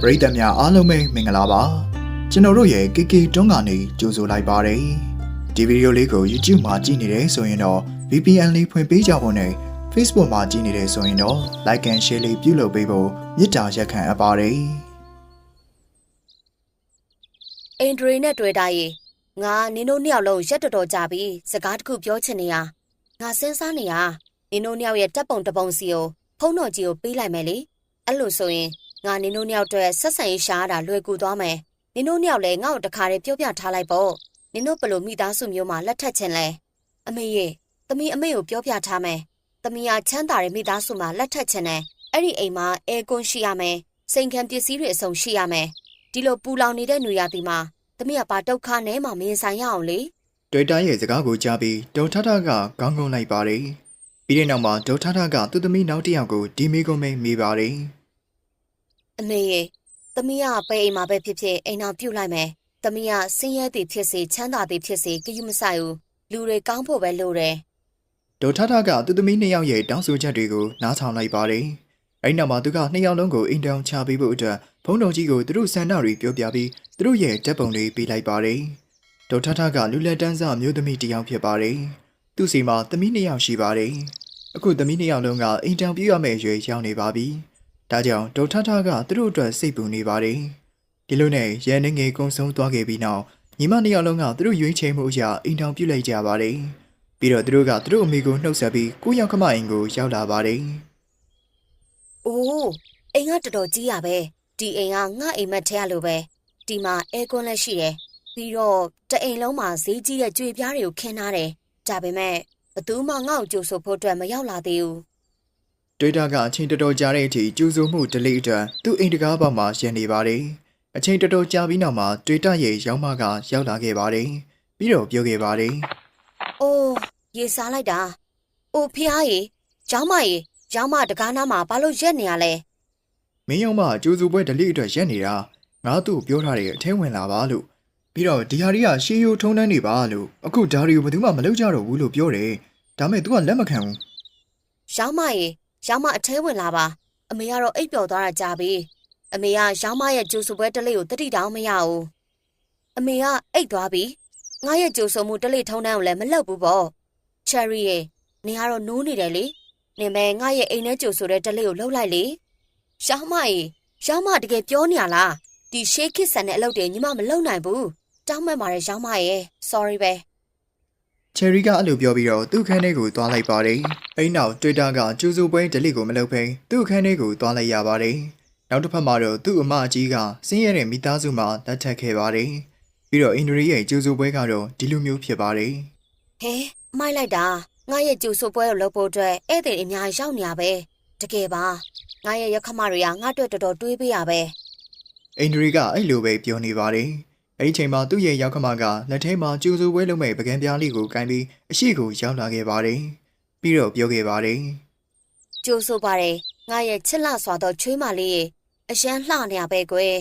ပရိသတ်များအားလုံးပဲမင်္ဂလာပါကျွန်တော်တို့ရဲ့ KK တွန်းကနေကြိုဆိုလိုက်ပါတယ်ဒီဗီဒီယိုလေးကို YouTube မှာကြည့်နေတယ်ဆိုရင်တော့ VPN လေးဖွင့်ပေးကြဖို့နဲ့ Facebook မှာကြည့်နေတယ်ဆိုရင်တော့ Like and Share လေးပြုလုပ်ပေးဖို့မေတ္တာရက်ခံအပ်ပါတယ်အင်ဒရီနဲ့တွေ့တာရေငါနင်တို့နှစ်ယောက်လုံးရက်တော်တော်ကြာပြီစကားတစ်ခုပြောချင်နေရငါစဉ်းစားနေရနင်တို့နှစ်ယောက်ရဲ့တက်ပုံတပုံစီကိုဖုန်းတော်ကြီးကိုပေးလိုက်မယ်လေအဲ့လိုဆိုရင် ငါနင်တို့နှစ်ယောက်အတွက်ဆက်ဆံရေးရှားတာလွယ်ကူသွားမယ်နင်တို့နှစ်ယောက်လည်းငါ့ကိုတခါတည်းပြောပြထားလိုက်ပေါ့နင်တို့ဘယ်လိုမိသားစုမျိုးမှလက်ထက်ချင်လဲအမေရေသမီးအမေကိုပြောပြထားမယ်သမီးကချမ်းသာတဲ့မိသားစုမှာလက်ထက်ချင်တယ်အဲ့ဒီအိမ်မှာအဲကွန်ရှိရမယ်စိန်ခံပစ္စည်းတွေအစုံရှိရမယ်ဒီလိုပူလောင်နေတဲ့နေရာဒီမှာသမီးကပါဒုက္ခနဲ့မှမရင်ဆိုင်ရအောင်လေတွေ့တာရဲ့စကားကိုကြားပြီးဒေါက်ထထကခေါင်းငုံလိုက်ပါတယ်ပြီးတဲ့နောက်မှာဒေါက်ထထကသူ့သမီးနောက်တစ်ယောက်ကိုဒီမေကုံမိတ်မိပါတယ် အမေရေသမီးကပဲအိမ်မှာပဲဖြစ်ဖြစ်အိမ်အောင်ပြုတ်လိုက်မယ်သမီးကဆင်းရဲသည်ဖြစ်စေချမ်းသာသည်ဖြစ်စေကြည့်မဆိုင်ဘူးလူတွေကောင်းဖို့ပဲလိုတယ်ဒေါက်ထထကသူ့သမီးနှစ်ယောက်ရဲ့တောင်းဆိုချက်တွေကိုနားထောင်လိုက်ပါတယ်အဲ့နောက်မှာသူကနှစ်ယောက်လုံးကိုအိမ်တောင်ချပေးဖို့အတွက်ဖုန်းတော်ကြီးကိုသူတို့ဆန္ဒတွေပြောပြပြီးသူတို့ရဲ့ဓာတ်ပုံတွေပေးလိုက်ပါတယ်။ဒေါက်ထထကလူလက်တန်းစားမျိုးသမီးတစ်ယောက်ဖြစ်ပါတယ်။သူ့စီမှာသမီးနှစ်ယောက်ရှိပါတယ်။အခုသမီးနှစ်ယောက်လုံးကအိမ်တောင်ပြရမယ့်ရွယ်ရောက်နေပါပြီ။ ဒါကြောင့်ဒေါက်ထထကသူတို့အတွက်စိတ်ပူနေပါတယ်။ဒီလိုနဲ့ရန်နေငယ်ကုံဆုံးသွားခဲ့ပြီးနောက်ညီမနှစ်ယောက်လုံးကသူတို့ရွေးချယ်မှုအရာအိမ်တောင်ပြုတ်လိုက်ကြပါတယ်။ပြီးတော့သူတို့ကသူတို့အမေကိုနှုတ်ဆက်ပြီးကိုရောက်ခမအိမ်ကိုရောက်လာပါတယ်။။အိုးအိမ်ကတော်တော်ကြီးရပဲဒီအိမ်ကငါအိမ်မက်ထဲရလို့ပဲဒီမှာအဲကွန်းလည်းရှိတယ်ပြီးတော့တအိမ်လုံးမှာဈေးကြီးတဲ့ကြွေပြားတွေကိုခင်းထားတယ်ဒါပေမဲ့ဘသူမှငါ့ကိုကြိုဆိုဖို့အတွက်မရောက်လာသေးဘူး တွေ့တာကအချိန်တော်တော်ကြာတဲ့အထိကျူးစုံမှုဒလိအတွက်သူ့အိမ်တကားပေါ်မှာရန်နေပါတယ်။အချိန်တော်တော်ကြာပြီးနောက်မှာတွေ့တာရဲ့ရောင်းမကရောက်လာခဲ့ပါတယ်။ပြီးတော့ပြောခဲ့ပါတယ်။အိုးရေစားလိုက်တာ။အိုဖះရေကျောင်းမရေကျောင်းမတကားနားမှာဘာလို့ရက်နေရလဲ။မင်းရောင်မကျူးစုပွဲဒလိအတွက်ရက်နေတာငါသူ့ကိုပြောထားတဲ့အထဲဝင်လာပါလို့ပြီးတော့ဒီဟာတွေကရှေးရိုးထုံးတန်းနေပါလို့အခုဒါတွေကိုဘယ်သူမှမလုပ်ကြတော့ဘူးလို့ပြောတယ်။ဒါမဲ့ तू ကလက်မခံဘူး။ကျောင်းမရေ ကျောင်းမအထဲဝင်လာပါ။အမေကတော့အိပ်ပျော်သွားတာကြာပြီ။အမေကကျောင်းမရဲ့ကြိုဆိုပွဲတလေးကိုတတိတောင်းမရဘူး။အမေကအိပ်သွားပြီ။ငါရဲ့ကြိုဆိုမှုတလေးထုံးတန်းကိုလည်းမလုပ်ဘူးပေါ့။ Cherry ရေနင်ကတော့နိုးနေတယ်လေ။နင်ပဲငါရဲ့အိမ်ထဲကြိုဆိုတဲ့တလေးကိုလှုပ်လိုက်လေ။ကျောင်းမရေကျောင်းမတကယ်ပြောနေရလား။ဒီ shake it ဆန်တဲ့အလုပ်တွေညီမမလုပ်နိုင်ဘူး။တောင်းမှန်ပါတယ်ကျောင်းမရေ sorry ပဲ။။ Cherry ကအဲ့လိုပြောပြီးတော့သူ့ခန်းထဲကိုသွားလိုက်ပါတယ်။အဲ့နောက်တွေ့တာကကျူးစုပွဲဒလိကိုမလုပ်ဘဲသူ့ခန်းထဲကိုသွားလိုက်ရပါတယ်။နောက်တစ်ဖက်မှာတော့သူ့အမအကြီးကစင်းရဲတဲ့မိသားစုမှာလက်ထပ်ခဲ့ပါတယ်။ပြီးတော့အင်ဒရီရဲ့ကျူးစုပွဲကတော့ဒီလိုမျိုးဖြစ်ပါတယ်။ဟဲမိုက်လိုက်တာငါရဲ့ကြိုဆိုပွဲကိုလုပ်ဖို့အတွက်ဧည့်သည်အများကြီးရောက်နေရပဲတကယ်ပါငါရဲ့ရက်ခမတွေကငါ့အတွက်တော်တော်တွေးပေးရပဲအိန္ဒြေကအဲ့လိုပဲပြောနေပါတယ်။ အဲ့ဒီချိန်မှာသူ့ရဲ့ရောက်ခမကလက်ထဲမှာကျူစုပွဲလုံးမဲ့ပကံပြားလေးကိုကင်ပြီးအရှိကိုရောက်လာခဲ့ပါတယ်။ပြီးတော့ပြောခဲ့ပါတယ်ကြိုဆိုပါတယ်ငါရဲ့ချစ်လှစွာသောချွေးမလေးရဲ့အရန်လှနေရပဲကွယ်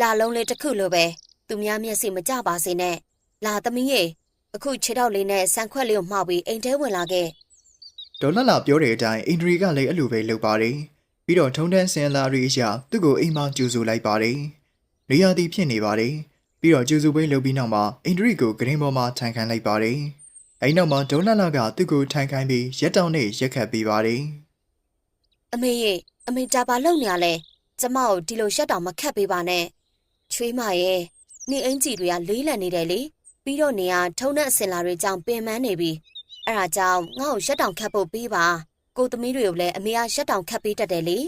လာလုံးလေးတစ်ခုလိုပဲသူများမျက်စိမကျပါစေနဲ့လာသမီးရဲ့အခုခြေထောက်လေးနဲ့ဆန်ခွက်လေးကိုမှောက်ပြီးအိမ်ထဲဝင်လာခဲ့။ဒေါ်လာလာပြောတဲ့အတိုင်းအိန္ဒြေကလည်းအဲ့လိုပဲလုပ်ပါတယ်။ပြီးတော့ထုံတန်းစင်လာရီအရာသူ့ကိုအိမ်မှာကျူစုလိုက်ပါတယ်။နေရာတီဖြစ်နေပါတယ်။ ပြီးတော့ကျူစုပွဲလုပ်ပြီးနောက်မှာအိန္ဒြေကိုဂရင်းပေါ်မှာထိုင်ခိုင်းလိုက်ပါတယ်။အဲ့နောက်မှာဒေါ်လာလာကသူ့ကိုထိုင်ခိုင်းပြီးရက်တောင်နဲ့ရက်ခတ်ပေးပါတယ်အမေရဲ့အမေတာပါလုံနေရလဲကျမကိုဒီလိုရှက်တောင်မခတ်ပေးပါနဲ့ချွေးမရဲ့နေအင်ကြီးတွေကလေးလံနေတယ်လေပြီးတော့နေကထုံတဲ့အစင်လာတွေကြောင့်ပင်ပန်းနေပြီအဲ့ဒါကြောင့်ငါ့ကိုရှက်တောင်ခတ်ဖို့ပေးပါကိုသမီးတွေကိုလည်းအမေကရှက်တောင်ခတ်ပေးတတ်တယ်လေ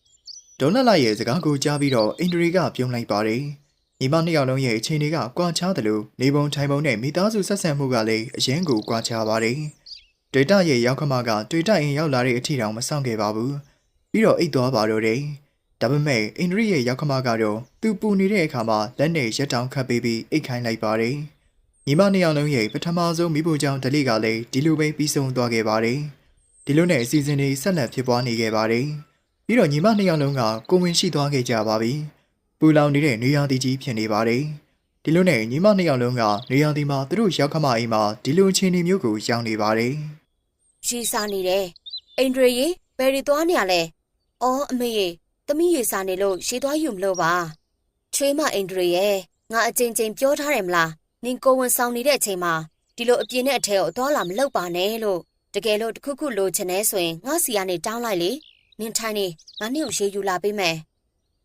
။ဒေါ်လာလာရဲ့စကားကိုကြားပြီးတော့အိန္ဒြေကပြုံးလိုက်ပါတယ်။ ညီမနှစ်ယောက်လုံးရဲ့အချိန်တွေကကွာခြားတယ်လို့နေပုံထိုင်ပုံနဲ့မိသားစုဆက်ဆံမှုကလည်းအရင်ကိုကွာခြားပါတယ်။ဒေတာရဲ့ရောက်ခမကဒေတာရင်ရောက်လာတဲ့အထီတောင်မဆောင်ခဲ့ပါဘူး။ပြီးတော့အိတ်သွားပါတော့တယ်။ဒါပေမဲ့အိန္ဒြေရဲ့ရောက်ခမကတော့သူပူနေတဲ့အခါမှာလက်နဲ့ရက်တောင်ခတ်ပေးပြီးအိတ်ခိုင်းလိုက်ပါတယ်။ညီမနှစ်ယောက်လုံးရဲ့ပထမဆုံးမိဖို့ကြောင့်ဒလိကလည်းဒီလိုပဲပြီးဆုံးသွားခဲ့ပါတယ်။ဒီလိုနဲ့အစီအစဉ်တွေဆက်လက်ဖြစ်ပွားနေခဲ့ပါတယ်။ပြီးတော့ညီမနှစ်ယောက်လုံးကကိုဝင်ရှိသွားခဲ့ကြပါပြီ။ ပူလောင်နေတဲ့နေရာတီကြီးဖြစ်နေပါတယ်။ဒီလိုနဲ့ညီမနှစ်ယောက်လုံးကနေရာတီမှာသူတို့ရောက်ခမအိမ်မှာဒီလိုအခြေအနေမျိုးကိုရောက်နေပါတယ်ရီစာနေတယ်အင်ဒရီရေဘယ်ရီသွားနေရလဲအော်အမေရေတသမီးရေစာနေလို့ရေသွားယူမလို့ပါချွေးမအင်ဒရီရဲ့ငါအချင်းချင်းပြောထားတယ်မလားနင်ကိုဝန်ဆောင်နေတဲ့အချိန်မှာဒီလိုအပြင်းနဲ့အထက်ကိုအသွားလာမလုပ်ပါနဲ့လို့တကယ်လို့တစ်ခုခုလိုချင်နေဆိုရင်ငါစီကနေတောင်းလိုက်လေနင်ထိုင်နေငါနင့်ကိုရေယူလာပေးမယ်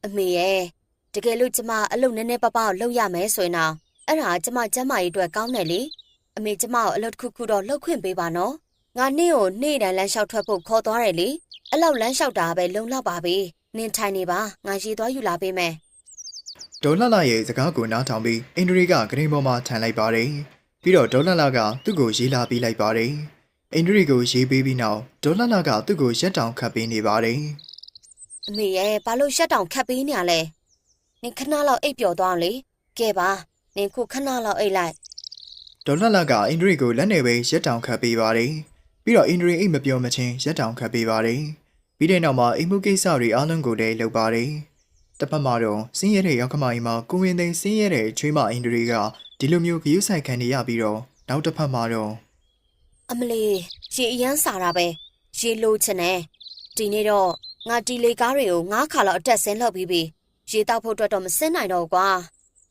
အမေရဲ့ တကယ်လို့ကျမအလုပ်နည်းနည်းပါးပါးလုပ်ရမယ်ဆိုရင်တော့အဲ့ဒါကျမကျမ်းမာရေးအတွက်ကောင်းတယ်လေအမေကျမကိုအလုပ်တစ်ခုခုတော့လုပ်ခွင့်ပေးပါနော်ငါနင့်ကိုနေ့တိုင်းလမ်းလျှောက်ထွက်ဖို့ခေါ်သွားတယ်လေအဲ့လောက်လမ်းလျှောက်တာပဲလုံလောက်ပါပဲနင်ထိုင်နေပါငါရေသွားယူလာပေးမယ်ဒေါ်လာလာရဲ့စကားကိုနားထောင်ပြီးအင်ဒရီကဂရင်းပေါ်မှာထိုင်လိုက်ပါတယ်ပြီးတော့ဒေါ်လာလာကသူ့ကိုရေးလာပေးလိုက်ပါတယ်အင်ဒရီကိုရေးပေးပြီးနောက်ဒေါ်လာလာကသူ့ကိုရက်တောင်ခတ်ပေးနေပါတယ်အမေရဲ့ဘာလို့ရှက်တောင်ခတ်ပေးနေရလဲ နင်ခဏလောက်အိပ်ပျော်သွားအောင်လေကဲပါနင်ခုခဏလောက်အိပ်လိုက်ဒေါ်လာလာကအင်ဒရီကိုလက်နေပဲရက်တောင်ခတ်ပေးပါတယ်ပြီးတော့အင်ဒရီအိတ်မပြောမချင်းရက်တောင်ခတ်ပေးပါတယ်ပြီးတဲ့နောက်မှာအိမ်မှုကိစ္စတွေအားလုံးကိုလည်းလုပ်ပါတယ်တစ်ဖက်မှာတော့စင်းရဲတဲ့ရောက်ခမကြီးမှာကိုဝင်သိန်းစင်းရဲတဲ့ချွေးမအင်ဒရီကဒီလိုမျိုးဂရုစိုက်ခံနေရပြီးတော့နောက်တစ်ဖက်မှာတော့အမလီရေအရမ်းစားတာပဲရေလိုချင်တယ်ဒီနေ့တော့ငါတီလေးကားတွေကိုငါးခါလောက်အတက်ဆင်းလောက်ပြီးပြီ ရေတောက်ဖို့အတွက်တော့မစင်းနိုင်တော့ဘူးကွာ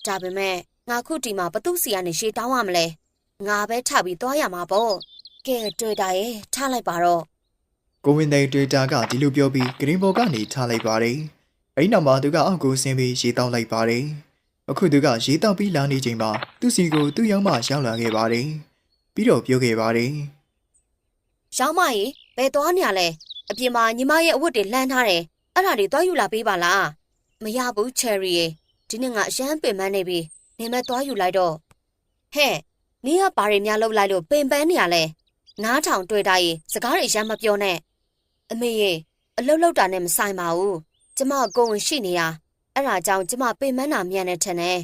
ဒါပေမဲ့ငါခုဒီမှာဘသူစီကနေရေတောင်းရမလဲငါပဲထပြီးသွားရမှာပေါ့ကဲတွေ့တာရဲ့ထားလိုက်ပါတော့ကိုဝင်သိန်းတွေ့တာကဒီလိုပြောပြီးဂရင်းဘော်ကနေထားလိုက်ပါတယ်အဲဒီနောက်မှာသူကအောက်ကိုဆင်းပြီးရေတောက်လိုက်ပါတယ်အခုသူကရေတောက်ပြီးလာနေချိန်မှာသူ့စီကိုသူ့ရောက်မှရောက်လာခဲ့ပါတယ်ပြီးတော့ပြောခဲ့ပါတယ်ရောင်းမကြီးဘယ်သွားနေရလဲအပြင်မှာညီမရဲ့အဝတ်တွေလှမ်းထားတယ်အဲ့ဒါတွေသွားယူလာပေးပါလား မရဘူးချယ်ရီရေဒီနေ့ငါအရန်ပင်ပန်းနေပြီနင်မဲသွားယူလိုက်တော့ဟဲ့နင်ကဘာတွေများလုပ်လိုက်လို့ပင်ပန်းနေရလဲနားထောင်တွေ့တာရေစကားတွေအရန်မပြောနဲ့အမေရေအလုတ်လောက်တာနဲ့မဆိုင်ပါဘူးကျမကိုယ်ဝင်ရှိနေရအဲ့ဒါကြောင့်ကျမပင်ပန်းတာမြန်နေထင်တယ်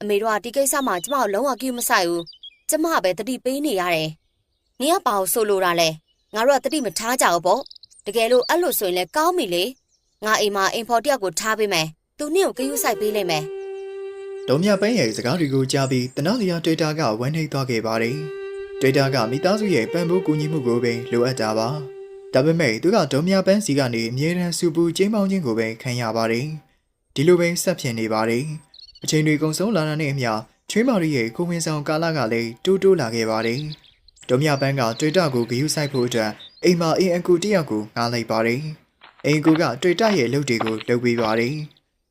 အမေတို့ကဒီကိစ္စမှာကျမကိုလုံးဝကြည့်မဆိုင်ဘူးကျမပဲတတိပေးနေရတယ်နင်ကဘာလို့ဆိုလိုတာလဲငါတို့ကတတိမထားကြဘူးပေါ့တကယ်လို့အဲ့လိုဆိုရင်လည်းကောင်းပြီလေ ငါအိမ်မှာအင်ဖော်တယောက်ကိုထားပေးမယ်သူနင့်ကိုကယူဆိုင်ပေးလိမ့်မယ်ဒေါ်မြပန်းရဲ့စကားတွေကိုကြားပြီးတနောက်စရာတွေ့တာကဝမ်းနေသွားခဲ့ပါတယ်တွေ့တာကမိသားစုရဲ့ပံ့ပိုးကူညီမှုကိုပဲလိုအပ်တာပါဒါပေမဲ့သူကဒေါ်မြပန်းစီကနေအမြဲတမ်းစူပူကျင်းပေါင်းခြင်းကိုပဲခံရပါတယ်ဒီလိုပဲဆက်ဖြစ်နေပါတယ်အချိန်တွေကုန်ဆုံးလာတာနဲ့အမျှချွေးမော်ရီရဲ့ကိုဝင်ဆောင်ကာလကလည်းတိုးတိုးလာခဲ့ပါတယ်ဒေါ်မြပန်းကတွေ့တာကိုဂယူဆိုင်ဖို့အတွက်အိမ်မှာအင်အကူတယောက်ကိုငားလိုက်ပါတယ် အိမ်ကူကတွေ့တာရဲ့လုပ်တွေကိုလုပ်ပေးပါတယ်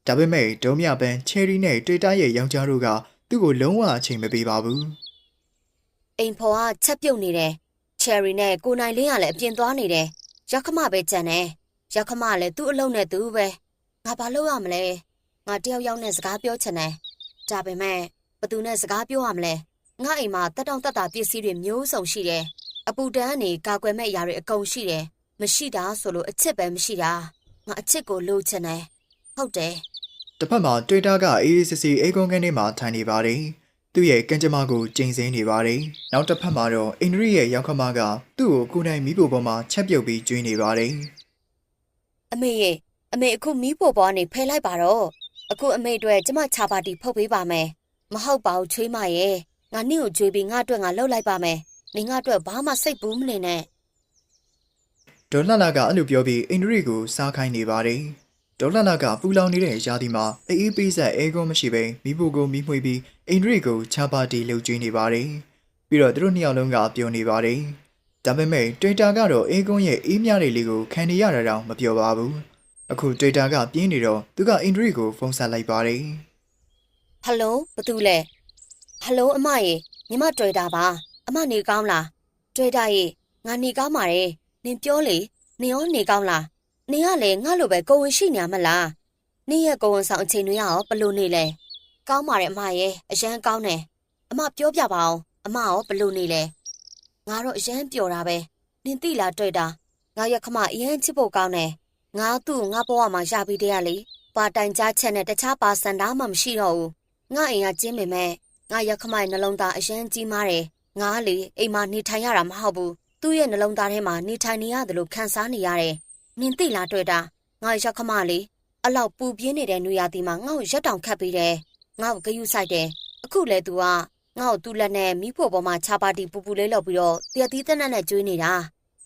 ဒါပေမဲ့ဒုံမြပန်းချယ်ရီနဲ့တွေ့တာရဲ့ယောက်ျားတို့ကသူ့ကိုလုံးဝအချိန်မပေးပါဘူးအိမ်ဖော်ကချက်ပြုတ်နေတယ်ချယ်ရီနဲ့ကိုနိုင်လင်းကလည်းအပြင်သွားနေတယ်ရောက်ခမပဲကြံတယ်ရောက်ခမလည်းသူ့အလုံးနဲ့သူပဲငါဘာလုပ်ရမလဲငါတယောက်ယောက်နဲ့စကားပြောချင်တယ်ဒါပေမဲ့ဘသူနဲ့စကားပြောရမလဲငါအိမ်မှာတက်တောင့်တက်တာပစ္စည်းတွေမျိုးစုံရှိတယ်အပူတန်းကနေကာကွယ်မဲ့အရာတွေအကုန်ရှိတယ် မရှိတာဆိုလို့အချစ်ပဲမရှိတာငါအချစ်ကိုလိုချင်တယ်ဟုတ်တယ်တစ်ဖက်မှာတွေ့တာကအေးအေးဆေးဆေးအေးကုန်းကန်းထဲမှာထိုင်နေပါတယ်သူ့ရဲ့ကံကြမ္မာကိုကျိန်ဆင်းနေပါတယ်နောက်တစ်ဖက်မှာတော့အင်ဒရီရဲ့ယောက်ျားမကသူ့ကိုကိုယ်တိုင်မိဖို့ပေါ်မှာချက်ပြုတ်ပြီးကျွေးနေပါတယ်အမေရေအမေအခုမီးပိုပေါ်ကနေဖယ်လိုက်ပါတော့အခုအမေအတွက်ကျမချာပါတီဖုတ်ပေးပါမယ်မဟုတ်ပါဘူးချွေးမရဲ့ငါနင့်ကိုကြွေးပြီးငါအတွက်ငါလှုပ်လိုက်ပါမယ်နင်ငါအတွက်ဘာမှစိတ်ဘူးမနေနဲ့ ဒေါ်လာလာကအဲ့လိုပြောပြီးအင်ဒရီကိုစားခိုင်းနေပါတယ်ဒေါ်လာလာကပူလောင်နေတဲ့ရာသီမှာအေးအေးပေးဆက်အဲကုန်းမရှိဘဲမိဖို့ကိုမိမွှေးပြီးအင်ဒရီကိုချာပါတီလှုပ်ကျွေးနေပါတယ်ပြီးတော့သူတို့နှစ်ယောက်လုံးကပြောနေပါတယ်ဒါပေမဲ့တွေ့တာကတော့အေးကုန်းရဲ့အေးမြတဲ့လေးကိုခံနေရတာတောင်မပြောပါဘူးအခုတွေ့တာကပြင်းနေတော့သူကအင်ဒရီကိုဖုန်းဆက်လိုက်ပါတယ်ဟယ်လိုဘာတူလဲဟယ်လိုအမရေညီမတွေ့တာပါအမနေကောင်းလားတွေ့တာရေငါနေကောင်းပါတယ် နင်ပြောလေနင်ရောနေကောင်းလားနင်ကလည်းငါလိုပဲကိုဝင်ရှိနေရမလားနင်ရဲ့ကိုဝင်ဆောင်အချိန်တွေရောဘယ်လိုနေလဲကောင်းပါတယ်အမရေအရန်ကောင်းတယ်အမပြောပြပါအောင်အမရောဘယ်လိုနေလဲငါတော့အရန်ပျော်တာပဲနင်သိလားတွေ့တာငါရခမအရန်ချစ်ဖို့ကောင်းတယ်ငါသူ့ကိုငါဘဝမှာရပြီးတည်းရလေပါတိုင်ကြားချက်နဲ့တခြားပါစံသားမှမရှိတော့ဘူးငါအိမ်ကကျင်းပေမဲ့ငါရက်ခမိုင်နှလုံးသားအရင်ကြီးမားတယ်ငါလေအိမ်မှာနေထိုင်ရတာမဟုတ်ဘူး သူ့ရဲ့နှလုံးသားထဲမှာနေထိုင်နေရတယ်လို့ခံစားနေရတယ်နင်သိလားတွေ့တာငါရက်ခမလေအလောက်ပူပြင်းနေတဲ့နွေရာသီမှာငါ့ကိုရက်တောင်ခတ်ပေးတယ်ငါ့ကိုဂယုစိုက်တယ်အခုလေ तू ကငါ့ကိုသူ့လက်နဲ့မိဖို့ပေါ်မှာခြာပါတီပူပူလေးလောက်ပြီးတော့တရတီးတက်နဲ့နဲ့ကျွေးနေတာ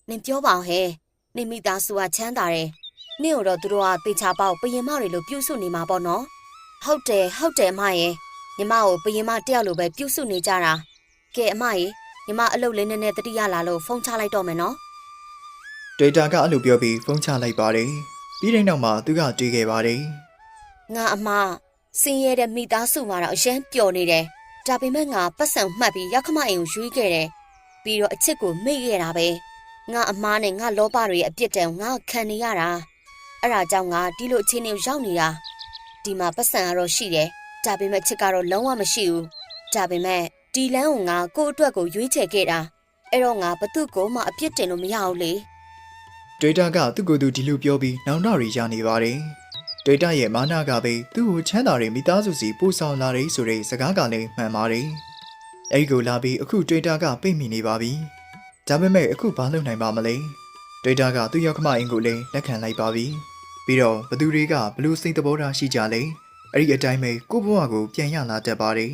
နင်ပြောပါအောင်ဟဲ့နင်မိသားစုကချမ်းသာတယ်နင့်တို့တော့သူတို့ကတေချာပေါက်ပရင်မတွေလိုပြုစုနေမှာပေါ့နော်ဟုတ်တယ်ဟုတ်တယ်အမရဲ့ညီမကိုပရင်မတယောက်လိုပဲပြုစုနေကြတာကဲအမရဲ့ ညီမအလုပ်လေးနည်းနည်းတတိယလာလို့ဖုန်းချလိုက်တော့မယ်နော်တွေ့တာကအဲ့လိုပြောပြီးဖုန်းချလိုက်ပါတယ်ပြီးတဲ့နောက်မှာသူကတွေးခဲ့ပါတယ်ငါအမစင်းရဲတဲ့မိသားစုမှာတော့အရန်ပျော်နေတယ်ဒါပေမဲ့ငါပတ်စံမှတ်ပြီးရောက်ခမအိမ်ကိုရွေးခဲ့တယ်ပြီးတော့အချစ်ကိုမေ့ခဲ့တာပဲငါအမားနဲ့ငါလောဘတွေရဲ့အပြစ်တံငါခံနေရတာအဲ့ဒါကြောင့်ငါဒီလိုအခြေအနေကိုရောက်နေတာဒီမှာပတ်စံကတော့ရှိတယ်ဒါပေမဲ့ချစ်ကတော့လုံးဝမရှိဘူးဒါပေမဲ့ ဒီလန်းကိုငါကိုယ့်အတွက်ကိုရွေးချယ်ခဲ့တာအဲ့တော့ငါဘသူ့ကိုမှအပြစ်တင်လို့မရဘူးလေတွေ့တာကသူ့ကိုယ်သူဒီလိုပြောပြီးနောင်တရီရနေပါတယ်တွေ့တာရဲ့မာနကပဲသူ့ကိုချမ်းသာတဲ့မိသားစုစီပို့ဆောင်လာတယ်ဆိုတဲ့စကားကလည်းမှန်ပါတယ်အဲ့ဒီကိုလာပြီးအခုတွေ့တာကပိတ်မိနေပါပြီဒါပေမဲ့အခုဘာလုပ်နိုင်ပါမလဲတွေ့တာကသူ့ရောက်ခမအင်ကိုလည်းလက်ခံလိုက်ပါပြီပြီးတော့ဘသူတွေကဘလို့စိတ်သဘောထားရှိကြလဲအဲ့ဒီအတိုင်းပဲကိုယ့်ဘဝကိုပြန်ရလာတတ်ပါတယ်